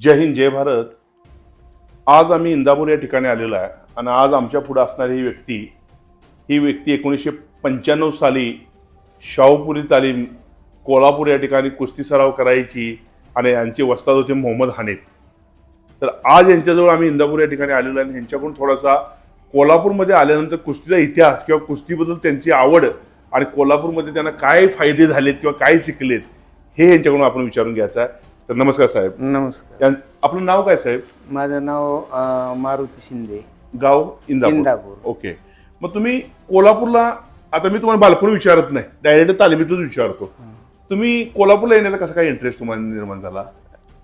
जय हिंद जय भारत. आज आम्ही इंदापूर या ठिकाणी आलेलो आहे आणि आज आमच्या पुढे असणारी ही व्यक्ती ही व्यक्ती एकोणीसशे पंच्याण्णव साली शाहूपुरी तालीम कोल्हापूर या ठिकाणी कुस्ती सराव करायची आणि यांचे वस्ताद होते मोहम्मद हानिफ. तर आज यांच्याजवळ आम्ही इंदापूर या ठिकाणी आलेलो आहे आणि यांच्याकडून थोडासा कोल्हापूरमध्ये आल्यानंतर कुस्तीचा इतिहास किंवा कुस्तीबद्दल त्यांची आवड आणि कोल्हापूरमध्ये त्यांना काय फायदे झालेत किंवा काय शिकलेत हे यांच्याकडून आपण विचारून घ्यायचं आहे. तर नमस्कार साहेब. नमस्कार. यां- आपलं नाव काय साहेब? माझं नाव अं, मारुती शिंदे. गाव इंदापूर. इंदापूर. ओके. मग तुम्ही कोल्हापूरला आता मी तुम्हाला बालपण विचारत नाही डायरेक्ट तालमीतच विचारतो. तुम्ही कोल्हापूरला येण्याचा कसा काय इंटरेस्ट तुम्हाला निर्माण झाला?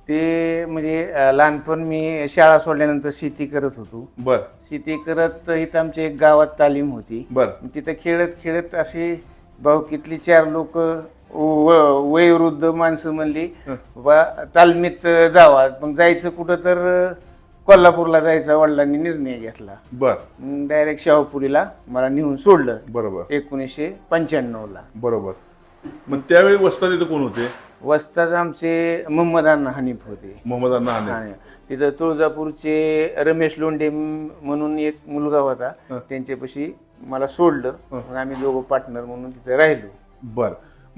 ते म्हणजे अं, लहानपण मी शाळा सोडल्यानंतर शेती करत होतो. बर. शेती करत इथं आमच्या एक गावात तालीम होती. बर. तिथं खेळत खेळत अशी भाऊकीतली चार लोक वयोवृद्ध माणसं म्हणली बा तालमीत जावा. मग जायचं कुठं तर कोल्हापूरला जायचा वडिलांनी निर्णय घेतला. बर. डायरेक्ट शाहूपुरीला मला नेऊन सोडलं. बरोबर. एकोणीसशे पंच्याण्णवला. बरोबर. मग त्यावेळी वस्ताद इथं कोण होते? वस्ताद आमचे मोहम्मद अण्णा हनीफ होते. मोहम्मद अण्णा हाने आणि तिथं तुळजापूरचे रमेश लोंढे म- म्हणून एक मुलगा होता. त्यांच्यापाशी मला सोडलं. मग आम्ही दोघं पार्टनर म्हणून तिथे राहिलो. बर.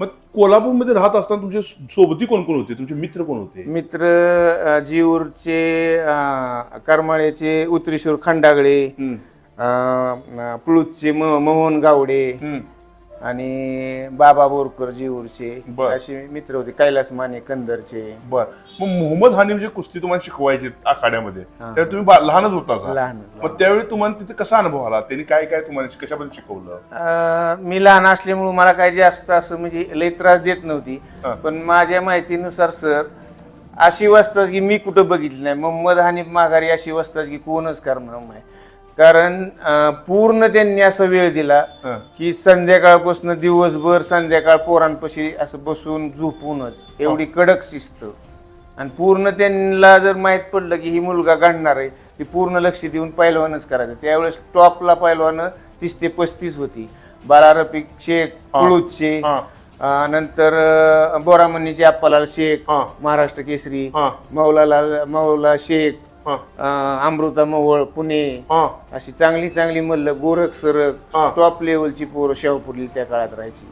मग कोल्हापूरमध्ये राहत असताना तुमचे सोबती कोण कोण होते तुमचे मित्र कोण होते मित्र अं, जीवूरचे अं, करमाळ्याचे उतरेश्वर खंडागळे हम्म. अं, म- मोहन गावडे हम्म. आणि बाबा बोरकर जीवूरचे बर. असे मित्र होते कैलास माने कंदरचे बर मग मोहम्मद हानी म्हणजे कुस्ती तुम्हाला शिकवायचे आखाड्यामध्ये त्यावेळी तुम्ही लहानच होता. लहानच मग त्यावेळी तुम्हाला तिथे कसा अनुभव आला? त्यांनी काय काय तुम्हाला कशाबद्दल शिकवलं? अं, मी लहान असल्यामुळे मला काय जास्त असं म्हणजे लय त्रास देत नव्हती. हा. पण माझ्या माहितीनुसार सर अशी वस्ताच की मी कुठं बघितली नाही. मोहम्मद हनीफ माघारी अशी वस्ताच की कोणच करणार नाही. कारण अं, पूर्ण त्यांनी असा वेळ दिला हा. की संध्याकाळपासून दिवसभर संध्याकाळ पोरांपाशी असं बसून झोपूनच. एवढी कडक शिस्त. आणि पूर्ण त्यांना जर माहीत पडलं की ही मुलगा गाडणार आहे ती पूर्ण लक्ष देऊन पैलवानच करायचं त्यावेळेस टॉपला पैलवान तीस ते पस्तीस होती बारा रफिक शेख हा. अं, नंतर बोरामणीचे अप्पालाल शेख. महाराष्ट्र केसरी हा. मौलालाल मौला शेख अमृता मवळ पुणे हा. अशी चांगली चांगली मल्ल गोरख सरक. टॉप लेवलची पोरं शाहूपुरील त्या काळात राहायची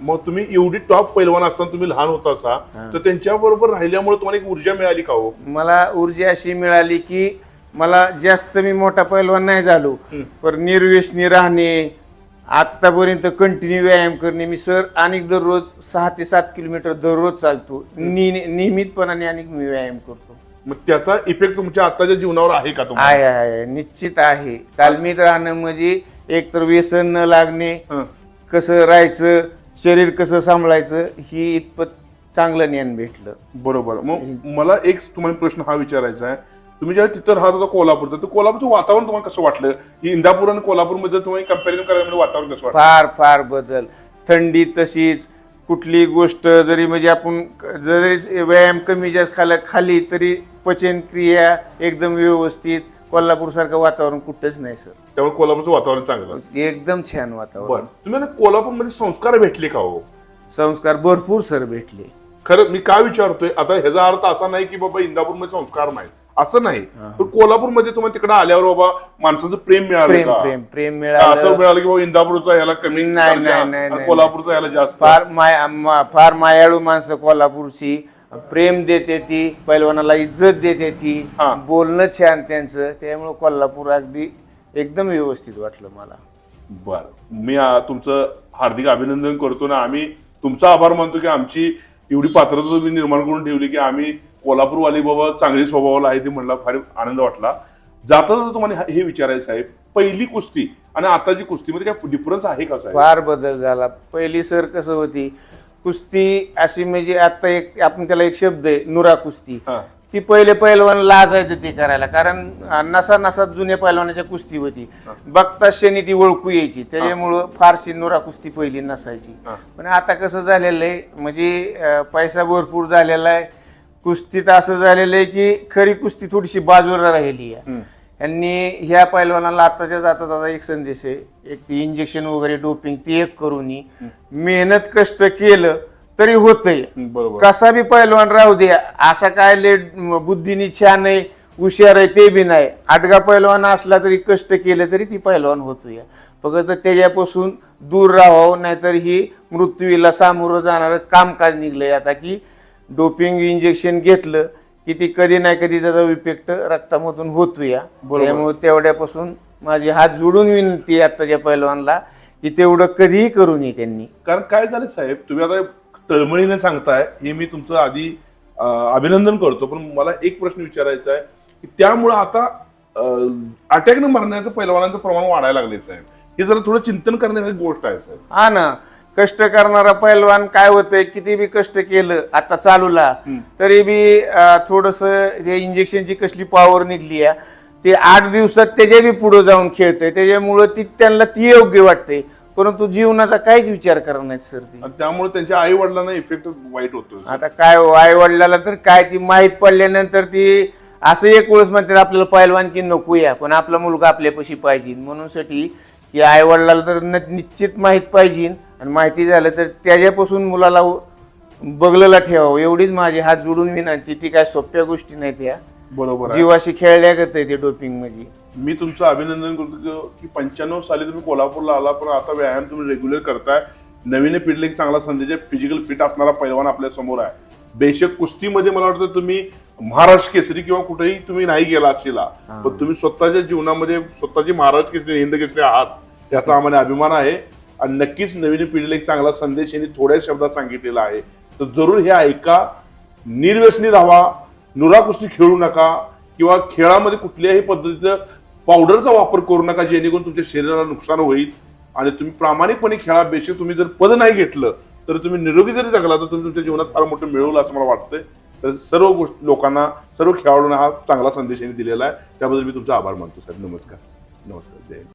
मग तुम्ही एवढी टॉप पैलवान असताना तुम्ही लहान होता असा तर त्यांच्या बरोबर राहिल्यामुळे तुम्हाला एक ऊर्जा मिळाली का हो? मला ऊर्जा अशी मिळाली की मला जास्त मी मोठा पैलवान नाही झालो. पण निर्व्यसनी राहणे आतापर्यंत कंटिन्यू व्यायाम करणे मी सर अनेक दररोज सहा ते सात किलोमीटर दररोज चालतो. नियमितपणाने अनेक मी व्यायाम करतो. मग त्याचा इफेक्ट तुमच्या आताच्या जीवनावर आहे का आहे आहे निश्चित आहे. तालमीत राहणं म्हणजे एक तर व्यसन न लागणे. कसं राहायचं शरीर कसं सांभाळायचं ही इतपत चांगलं ज्ञान भेटलं. बरोबर. मग मला एक तुम्हाला प्रश्न हा विचारायचा आहे. तुम्ही जेव्हा तिथं राहत होता कोल्हापूर तर कोल्हापूरचं वातावरण तुम्हाला कसं वाटलं? की इंदापूर आणि कोल्हापूरमध्ये तुम्ही कंपॅरिझन करायला वातावरण कसं वाटलं? फार फार बदल. थंडी तशीच. कुठली गोष्ट जरी म्हणजे आपण जरी व्यायाम कमी जास्त खाला खाली तरी पचन क्रिया एकदम व्यवस्थित. कोल्हापूर सारखं वातावरण कुठंच नाही सर. त्यामुळे कोल्हापूरचं वातावरण चांगलं. एकदम छान वातावरण. बरं तुम्ही ना कोल्हापूरमध्ये संस्कार भेटले का हो? संस्कार भरपूर सर भेटले. खरं मी काय विचारतोय आता ह्याचा अर्थ असा नाही की बाबा इंदापूरमध्ये संस्कार नाही. असं नाही. पण कोल्हापूरमध्ये तुम्हाला तिकडे आल्यावर बाबा माणसाचं प्रेम मिळालं प्रेम का? प्रेम प्रेम का असं मिळालं मिळालं की बाबा इंदापूरचा ह्याला कमी नाही, नाही, नाही. कोल्हापूरचा ह्याला जास्त. फार माया मा- फार मायाळू माणसं कोल्हापूरची. प्रेम देते ती पैलवानाला इज्जत देते ती हा. बोलणं छान त्यांचं. त्यामुळे कोल्हापूर अगदी एकदम व्यवस्थित वाटलं मला. बर. मी आ, तुमचं हार्दिक अभिनंदन करतो ना आम्ही तुमचा आभार मानतो की आमची एवढी पात्रता तुम्ही निर्माण करून ठेवली की आम्ही कोल्हापूरवाली बाबा चांगली स्वभावाला आहे ते म्हणला फार आनंद वाटला. जाता जाता तुम्हाला हे विचारायचं साहेब पहिली कुस्ती आणि आताची कुस्तीमध्ये काय डिफरन्स आहे का साहेब? फार बदल झाला. पहिली सर कसं होती कुस्ती अशी म्हणजे आता एक आपण त्याला एक शब्द आहे नुरा कुस्ती. हा. ती पहिले पैलवान लाजायचं ते करायला कारण नसा नसा जुन्या पैलवानाच्या कुस्ती होती. बघता क्षणी ती ओळखू यायची. त्याच्यामुळं फारशी नुरा कुस्ती पहिली नसायची. हा. पण आता कसं झालेलं आहे म्हणजे अं, पैसा भरपूर झालेला आहे. कुस्तीत असं झालेलं आहे की खरी कुस्ती थोडीशी बाजूला राहिली आहे. यांनी ह्या पैलवानाला आताच्या जाता जाता एक संदेश आहे. एक ती इंजेक्शन वगैरे डोपिंग ती एक करून मेहनत कष्ट केलं तरी होतंय. बरोबर. कसा बी पैलवान राहू दे असा काय लेट बुद्धीनी छान आहे हुशार आहे ते बी नाही. आडगा पैलवान असला तरी कष्ट केले तरी ती पैलवान होतो या फक्त त्याच्यापासून दूर राहावं नाहीतर ही मृत्यूला सामोरं जाणारं कामकाज निघलंय. आता की डोपिंग इंजेक्शन घेतलं की ती कधी नाही कधी त्याचा इफेक्ट रक्तामधून होतो या. त्यामुळे तेवढ्यापासून माझी हात जोडून विनंती आत्ताच्या पैलवानला की तेवढं कधीही करू नये त्यांनी. कारण काय झालं साहेब तुम्ही आता तळमळीने सांगताय हे मी तुमचं आधी अभिनंदन करतो पण मला एक प्रश्न विचारायचा आहे की त्यामुळं आता अटॅकनं मरण्याचं पैलवानाचं प्रमाण वाढायला लागले साहेब. हे जरा थोडं चिंतन करण्याची गोष्ट आहे साहेब. हा ना. कष्ट करणारा पैलवान काय होतंय किती बी कष्ट केलं आता चालूला. तरी बी थोडस हे इंजेक्शनची कसली पॉवर निघली आहे ते आठ दिवसात त्याच्या बी पुढे जाऊन खेळतंय. त्याच्यामुळं ती त्यांना ती योग्य वाटते परंतु जीवनाचा काहीच विचार करत नाहीत सर ती. त्यामुळे त्यांच्या आई वडिलांना इफेक्ट वाईट होतो आता काय आई वडिलाला तर काय ती माहीत पडल्यानंतर ती असं एक वेळेस म्हणतात आपल्याला पैलवान की नको या पण आपला मुलगा आपल्यापाशी पाहिजे. म्हणून साठी की आई वडिलाला तर न- निश्चित माहीत पाहिजे. आणि माहिती झालं तर त्याच्यापासून मुलाला बगलेला ठेवावं. एवढीच माझी हात जोडून विनंती. ती काय सोप्या गोष्टी नाहीत त्या बरोबर आहे. जीवाशी खेळल्या गत आहे ते डोपिंगमध्ये मी तुमचं अभिनंदन करतो की पंच्याण्णव साली तुम्ही कोल्हापूरला आला पण आता व्यायाम तुम्ही रेग्युलर करताय. नवीन पिढीला एक चांगला संदेश आहे. फिजिकल फिट असणारा पैलवान आपल्यासमोर आहे. बेशक कुस्तीमध्ये मला वाटतं तुम्ही महाराष्ट्र केसरी किंवा कुठेही तुम्ही नाही गेला असेल पण तुम्ही स्वतःच्या जीवनामध्ये स्वतःची महाराष्ट्र केसरी हिंद केसरी आहात याचा आम्हाला अभिमान आहे. आणि नक्कीच नवीन पिढीला एक चांगला संदेश यांनी थोड्या शब्दात सांगितलेला आहे. तर जरूर हे ऐका निर्व्यसनी राहा नुरा कुस्ती खेळू नका किंवा खेळामध्ये कुठल्याही पद्धतीचं पावडरचा वापर करू नका जेणेकरून तुमच्या शरीराला नुकसान होईल. आणि तुम्ही प्रामाणिकपणे खेळा बेशक तुम्ही जर पद नाही घेतलं तर तुम्ही निरोगी जरी जगला तर तुम्ही तुमच्या जीवनात फार मोठं मिळवलं असं मला वाटतंय. तर सर्व गोष्ट लोकांना सर्व खेळाडूंना हा चांगला संदेश यांनी दिलेला आहे. त्याबद्दल मी तुमचा आभार मानतो साहेब. नमस्कार. नमस्कार. जय